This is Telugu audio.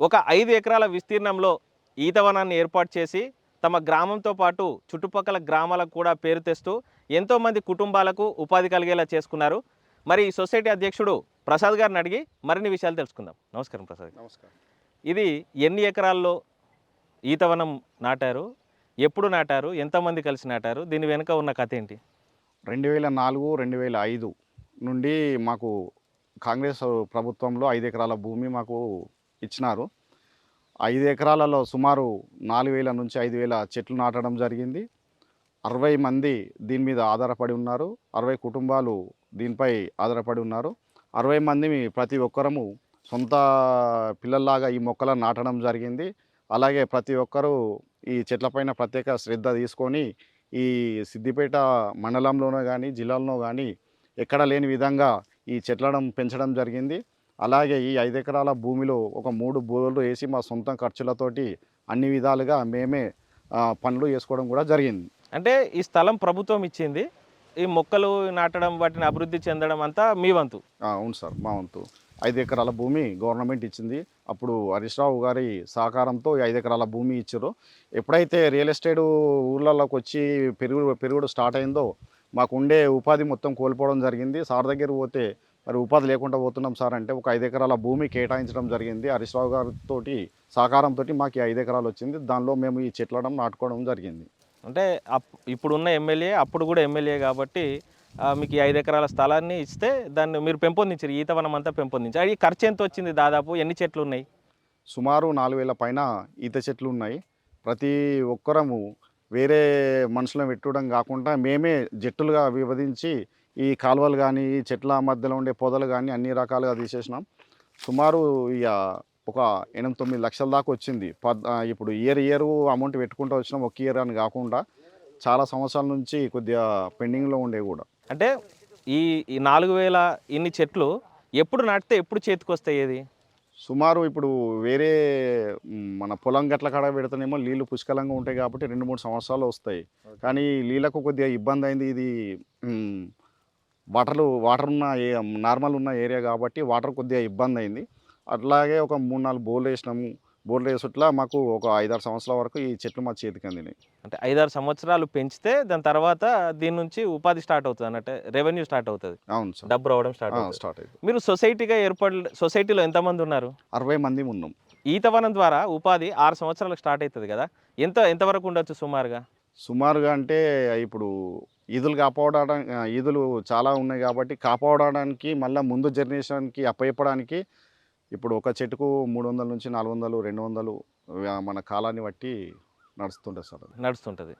ఒక ఐదు ఎకరాల విస్తీర్ణంలో ఈతవనాన్ని ఏర్పాటు చేసి తమ గ్రామంతో పాటు చుట్టుపక్కల గ్రామాలకు కూడా పేరు తెస్తూ ఎంతోమంది కుటుంబాలకు ఉపాధి కలిగేలా చేసుకున్నారు. మరి ఈ సొసైటీ అధ్యక్షుడు ప్రసాద్ గారిని అడిగి మరిన్ని విషయాలు తెలుసుకుందాం. నమస్కారం ప్రసాద్ గారు. నమస్కారం. ఇది ఎన్ని ఎకరాల్లో ఈతవనం నాటారు? ఎప్పుడు నాటారు? ఎంతమంది కలిసి నాటారు? దీని వెనుక ఉన్న కథ ఏంటి? రెండు వేల నాలుగు రెండు వేల ఐదు నుండి మాకు కాంగ్రెస్ ప్రభుత్వంలో ఐదు ఎకరాల భూమి మాకు ఇచ్చినారు. ఐదు ఎకరాలలో సుమారు నాలుగు వేల నుంచి ఐదు వేల చెట్లు నాటడం జరిగింది. అరవై మంది దీని మీద ఆధారపడి ఉన్నారు. అరవై కుటుంబాలు దీనిపై ఆధారపడి ఉన్నారు. అరవై మంది ప్రతి ఒక్కరము సొంత పిల్లల్లాగా ఈ మొక్కలను నాటడం జరిగింది. అలాగే ప్రతి ఒక్కరూ ఈ చెట్లపైన ప్రత్యేక శ్రద్ధ తీసుకొని ఈ సిద్దిపేట మండలంలోనో కానీ జిల్లాలో కానీ ఎక్కడ లేని విధంగా ఈ చెట్లను పెంచడం జరిగింది. అలాగే ఈ ఐదు ఎకరాల భూమిలో ఒక మూడు బోర్లు వేసి మా సొంత ఖర్చులతోటి అన్ని విధాలుగా మేమే పనులు చేసుకోవడం కూడా జరిగింది. అంటే ఈ స్థలం ప్రభుత్వం ఇచ్చింది. ఈ మొక్కలు నాటడం వాటిని అభివృద్ధి చెందడం అంతా మీ వంతు. అవును సార్ మా వంతు. ఐదు ఎకరాల భూమి గవర్నమెంట్ ఇచ్చింది. అప్పుడు హరీష్ రావు గారి సహకారంతో ఈ ఐదు ఎకరాల భూమి ఇచ్చారు. ఎప్పుడైతే రియల్ ఎస్టేట్ ఊళ్ళలోకి వచ్చి పెరుగుడు పెరుగుడు స్టార్ట్ అయిందో మాకు ఉండే ఉపాధి మొత్తం కోల్పోవడం జరిగింది. సార్ దగ్గర పోతే మరి ఉపాధి లేకుండా పోతున్నాం సార్ అంటే ఒక ఐదు ఎకరాల భూమి కేటాయించడం జరిగింది. హరీష్ రావు గారితో సహకారంతో మాకు ఈ ఐదు ఎకరాలు వచ్చింది. దానిలో మేము ఈ చెట్లను నాటుకోవడం జరిగింది. అంటే అప్ ఇప్పుడున్న ఎమ్మెల్యే అప్పుడు కూడా ఎమ్మెల్యే కాబట్టి మీకు ఈ ఐదు ఎకరాల స్థలాన్ని ఇస్తే దాన్ని మీరు పెంపొందించారు. ఈతవనం అంతా పెంపొందించారు. ఈ ఖర్చు ఎంత వచ్చింది దాదాపు? ఎన్ని చెట్లు ఉన్నాయి? సుమారు నాలుగు వేల పైన ఈత చెట్లు ఉన్నాయి. ప్రతి ఒక్కరము వేరే మనుషులను పెట్టుకోవడం కాకుండా మేమే జట్టులుగా విభజించి ఈ కాలువలు కానీ ఈ చెట్ల మధ్యలో ఉండే పొదలు కానీ అన్ని రకాలుగా తీసేసినాం. సుమారు ఇక ఒక ఎనిమిది తొమ్మిది లక్షల దాకా వచ్చింది. పద్ ఇప్పుడు ఇయర్ ఇయర్ అమౌంట్ పెట్టుకుంటూ వచ్చినాం ఒక ఇయర్ అని కాకుండా చాలా సంవత్సరాల నుంచి కొద్దిగా పెండింగ్లో ఉండే కూడా. అంటే ఈ ఈ నాలుగు వేల ఇన్ని చెట్లు ఎప్పుడు నాటితే ఎప్పుడు చేతికి వస్తాయి ఏది? సుమారు ఇప్పుడు వేరే మన పొలం గట్ల కాడ పెడితేనేమో నీళ్ళు పుష్కలంగా ఉంటాయి కాబట్టి రెండు మూడు సంవత్సరాలు వస్తాయి. కానీ నీళ్ళకు కొద్దిగా ఇబ్బంది అయింది ఇది వాటర్లు వాటర్ ఉన్న నార్మల్ ఉన్న ఏరియా కాబట్టి వాటర్ కొద్దిగా ఇబ్బంది అయింది. అట్లాగే ఒక మూడు నాలుగు బోర్లు వేసినాము. బోర్లు వేసుట్లా మాకు ఒక ఐదారు సంవత్సరాల వరకు ఈ చెట్లు మా చేతికి అందినాయి. అంటే ఐదారు సంవత్సరాలు పెంచితే దాని తర్వాత దీని నుంచి ఉపాధి స్టార్ట్ అవుతుంది అన్నట్టు రెవెన్యూ స్టార్ట్ అవుతుంది. అవును సార్. డబ్బు రావడం స్టార్ట్ అవుతుంది. స్టార్ట్ అయింది మీరు సొసైటీగా ఏర్పడి సొసైటీలో ఎంతమంది ఉన్నారు? అరవై మంది ఉన్నాం. ఈతవనం ద్వారా ఉపాధి ఆరు సంవత్సరాలకు స్టార్ట్ అవుతుంది కదా. ఎంత ఎంతవరకు ఉండొచ్చు సుమారుగా? సుమారుగా అంటే ఇప్పుడు ఈదులు కాపాడడానికి ఈదులు చాలా ఉన్నాయి కాబట్టి కాపాడడానికి మళ్ళీ ముందు జనరేషన్కి అప్పచెప్పడానికి ఇప్పుడు ఒక చెట్టుకు మూడు వందల నుంచి నాలుగు వందలు రెండు వందలు మన కాలాన్ని బట్టి నడుస్తుంటుంది సార్ నడుస్తుంటుంది.